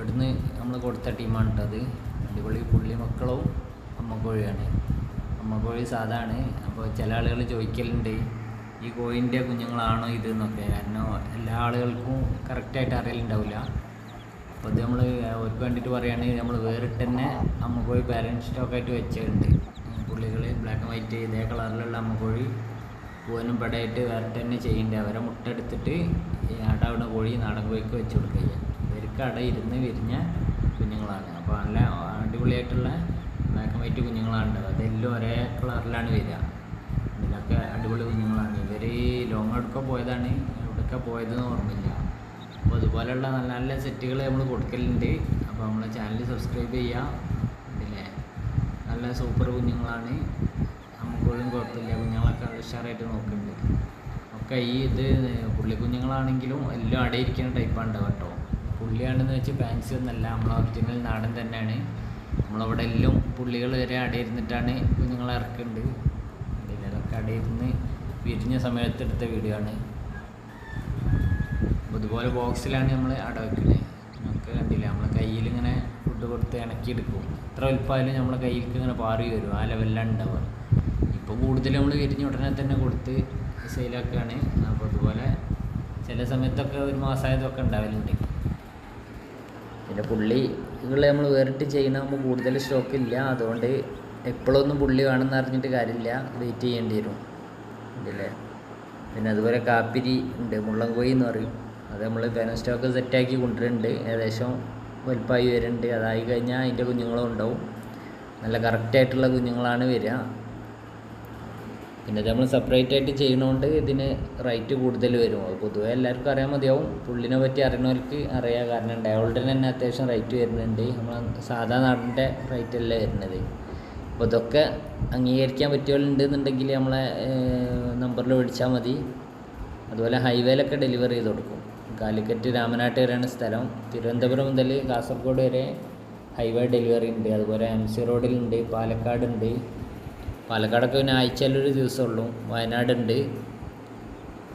ഇവിടുന്ന് നമ്മൾ കൊടുത്ത ടീമാണ് കേട്ടത് അടിപൊളി പുള്ളി മക്കളും അമ്മക്കോഴിയാണ് അമ്മക്കോഴി സാധാണ്. അപ്പോൾ ചില ആളുകൾ ചോദിക്കലുണ്ട് ഈ കോഴിന്റെ കുഞ്ഞുങ്ങളാണോ ഇത്? എന്നൊക്കെ. കാരണം എല്ലാ ആളുകൾക്കും കറക്റ്റായിട്ട് അറിയലുണ്ടാവില്ല. അപ്പോൾ ഇത് നമ്മൾ അവർക്ക് വേണ്ടിയിട്ട് പറയുകയാണെങ്കിൽ നമ്മൾ വേറിട്ട് തന്നെ അമ്മക്കോഴി പാരന്റ് സ്റ്റോക്കായിട്ട് വെച്ചിട്ടുണ്ട് പുള്ളികൾ ബ്ലാക്ക് ആൻഡ് വൈറ്റ് ഇതേ കളറിലുള്ള അമ്മക്കോഴി പൂവനും പടയായിട്ട് വേറെ തന്നെ ചെയ്യേണ്ടത് അവരെ മുട്ട എടുത്തിട്ട് കോഴി നാടൻ കോഴിക്ക് വെച്ച് കൊടുക്കുക ഇവർക്ക് അട ഇരുന്ന് വിരിഞ്ഞ കുഞ്ഞുങ്ങളാണ്. അപ്പോൾ നല്ല അടിപൊളിയായിട്ടുള്ള ബ്ലാക്ക് ആൻഡ് വൈറ്റ് കുഞ്ഞുങ്ങളാണ്. അതെല്ലാം ഒരേ കളറിലാണ് വരിക. ഇതിലൊക്കെ അടിപൊളി കുഞ്ഞുങ്ങളാണ്. ഇവർ ലോങ് എടുക്കാൻ പോയതാണ്. എവിടെയൊക്കെ പോയതെന്ന് ഓർമ്മയില്ല. അപ്പോൾ അതുപോലെയുള്ള നല്ല നല്ല സെറ്റുകൾ നമ്മൾ കൊടുക്കലുണ്ട്. അപ്പോൾ നമ്മളെ ചാനൽ സബ്സ്ക്രൈബ് ചെയ്യുക. പിന്നെ നല്ല സൂപ്പർ കുഞ്ഞുങ്ങളാണ്. നമുക്കൊഴും കുഴപ്പമില്ല. കുഞ്ഞുങ്ങളൊക്കെ ഉഷാറായിട്ട് നോക്കുന്നുണ്ട്. ഒക്കെ ഈ ഇത് പുള്ളി കുഞ്ഞുങ്ങളാണെങ്കിലും എല്ലാം അടയിരിക്കുന്ന ടൈപ്പാണ് കേട്ടോ. പുള്ളിയാണെന്ന് വെച്ച് ഫാൻസി ഒന്നല്ല നമ്മളെ ഒറിജിനൽ നാടൻ തന്നെയാണ്. നമ്മളവിടെ എല്ലാം പുള്ളികൾ വരെ അടയിരുന്നിട്ടാണ് കുഞ്ഞുങ്ങളെ ഇറക്കുന്നുണ്ട് പിന്നെ അതൊക്കെ അടയിരുന്ന് വിരിഞ്ഞ സമയത്ത് എടുത്ത വീഡിയോ ആണ്. അതുപോലെ ബോക്സിലാണ് നമ്മൾ അട വെക്കുന്നത് നമുക്ക് കണ്ടില്ല? നമ്മളെ കയ്യിൽ ഇങ്ങനെ ഫുഡ് കൊടുത്ത് ഇണക്കിയെടുക്കും. എത്ര വലുപ്പമായാലും നമ്മളെ കയ്യിലേക്ക് ഇങ്ങനെ പാറി വരും. ആ ലെവലിലാണ് ഉണ്ടാവുക ഇപ്പോൾ കൂടുതൽ നമ്മൾ വിരിഞ്ഞ ഉടനെ തന്നെ കൊടുത്ത് സെയിലാക്കുകയാണ് അപ്പോൾ അതുപോലെ ചില സമയത്തൊക്കെ ഒരു മാസമായതൊക്കെ ഉണ്ടാവലുണ്ട് പിന്നെ പുള്ളി പുള്ളികൾ നമ്മൾ വേറിട്ട് ചെയ്യണമാകുമ്പോൾ കൂടുതൽ സ്റ്റോക്ക് ഇല്ല. അതുകൊണ്ട് എപ്പോഴൊന്നും പുള്ളി കാണുന്ന അറിഞ്ഞിട്ട് കാര്യമില്ല. വെയിറ്റ് ചെയ്യേണ്ടി വരും. ഉണ്ടല്ലേ പിന്നെ അതുപോലെ കാപ്പിരി ഉണ്ട്. മുള്ളൻകോയി എന്ന് പറയും. അത് നമ്മൾ പെന സ്റ്റോക്ക് സെറ്റാക്കി കൊണ്ടുവരുന്നുണ്ട് ഏകദേശം വലുപ്പമായി വരുന്നുണ്ട്. അതായി കഴിഞ്ഞാൽ അതിന്റെ കുഞ്ഞുങ്ങളും ഉണ്ടാവും നല്ല കറക്റ്റായിട്ടുള്ള കുഞ്ഞുങ്ങളാണ് വരിക. പിന്നെ നമ്മൾ സെപ്പറേറ്റ് ആയിട്ട് ചെയ്യണോണ്ട് ഇതിന് റേറ്റ് കൂടുതൽ വരും. അത് പൊതുവെ എല്ലാവർക്കും അറിയാൻ മതിയാവും. പുള്ളിനെ പറ്റി അറിയണവർക്ക് അറിയാം കാരണം ഡയോൾഡിന് തന്നെ അത്യാവശ്യം റേറ്റ് വരുന്നുണ്ട്. നമ്മൾ സാധാ നാടിന്റെ റേറ്റ് അല്ല വരുന്നത്. അപ്പോൾ ഇതൊക്കെ അംഗീകരിക്കാൻ പറ്റിയവരുണ്ട് എന്നുണ്ടെങ്കിൽ നമ്മളെ നമ്പറിൽ വിളിച്ചാൽ മതി. അതുപോലെ ഹൈവേയിലൊക്കെ ഡെലിവറി ചെയ്ത് കൊടുക്കും. കാലിക്കറ്റ് രാമനാട്ട് വരെയാണ് സ്ഥലം. തിരുവനന്തപുരം മുതൽ കാസർഗോഡ് വരെ ഹൈവേ ഡെലിവറി ഉണ്ട്. അതുപോലെ എം സി റോഡിലുണ്ട് പാലക്കാടുണ്ട് പാലക്കാടൊക്കെ പിന്നെ ആഴ്ചയിലൊരു ദിവസമുള്ളൂ. വയനാടുണ്ട്.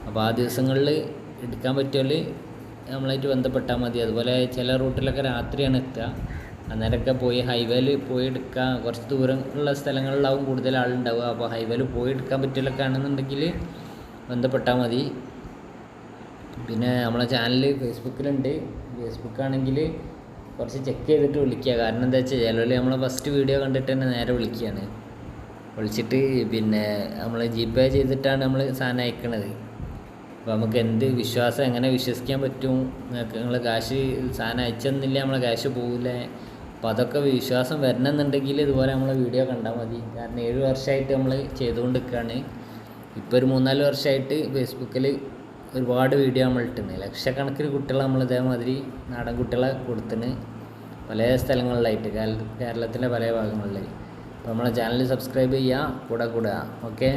അപ്പോൾ ആ ദിവസങ്ങളിൽ എടുക്കാൻ പറ്റിയാൽ നമ്മളായിട്ട് ബന്ധപ്പെട്ടാൽ മതി. അതുപോലെ ചില റൂട്ടിലൊക്കെ രാത്രിയാണ് എത്തുക. അന്നേരമൊക്കെ പോയി ഹൈവേയിൽ പോയി എടുക്കാൻ കുറച്ച് ദൂരം ഉള്ള സ്ഥലങ്ങളിലാവും കൂടുതൽ ആളുണ്ടാവുക. അപ്പോൾ ഹൈവേയിൽ പോയി എടുക്കാൻ പറ്റില്ലൊക്കെ ആണെന്നുണ്ടെങ്കിൽ ബന്ധപ്പെട്ടാൽ മതി. പിന്നെ നമ്മളെ ചാനൽ ഫേസ്ബുക്കിലുണ്ട് ഫേസ്ബുക്കാണെങ്കിൽ കുറച്ച് ചെക്ക് ചെയ്തിട്ട് വിളിക്കുക. കാരണം എന്താ വെച്ചാൽ ചിലവർ നമ്മളെ ഫസ്റ്റ് വീഡിയോ കണ്ടിട്ട് തന്നെ നേരെ വിളിക്കുകയാണ്. വിളിച്ചിട്ട് പിന്നെ നമ്മൾ പേ ചെയ്തിട്ടാണ് നമ്മൾ സാധനം അയക്കണത്. അപ്പോൾ നമുക്ക് എന്ത് വിശ്വാസം എങ്ങനെ വിശ്വസിക്കാൻ പറ്റും നിങ്ങൾ കാശ് സാധനം അയച്ചെന്നില്ല നമ്മളെ ക്യാഷ് പോകില്ല അപ്പോൾ അതൊക്കെ വിശ്വാസം വരണമെന്നുണ്ടെങ്കിൽ ഇതുപോലെ നമ്മൾ വീഡിയോ കണ്ടാൽ മതി. കാരണം ഏഴ് വർഷമായിട്ട് നമ്മൾ ചെയ്തുകൊണ്ട് നിൽക്കുകയാണ് ഇപ്പോൾ ഒരു മൂന്നാൽ വർഷമായിട്ട് ഫേസ്ബുക്കിൽ ഒരുപാട് വീഡിയോ നമ്മൾ ഇട്ടുണ്ട് ലക്ഷക്കണക്കിന് കുട്ടികളെ നമ്മൾ ഇതേമാതിരി നാടൻ കുട്ടികളെ കൊടുത്തിന് പല സ്ഥലങ്ങളിലായിട്ട് കേരള കേരളത്തിന്റെ പല ഭാഗങ്ങളിൽ അപ്പോൾ നമ്മളെ ചാനൽ സബ്സ്ക്രൈബ് ചെയ്യുക കൂടെ കൂടുക. ഓക്കെ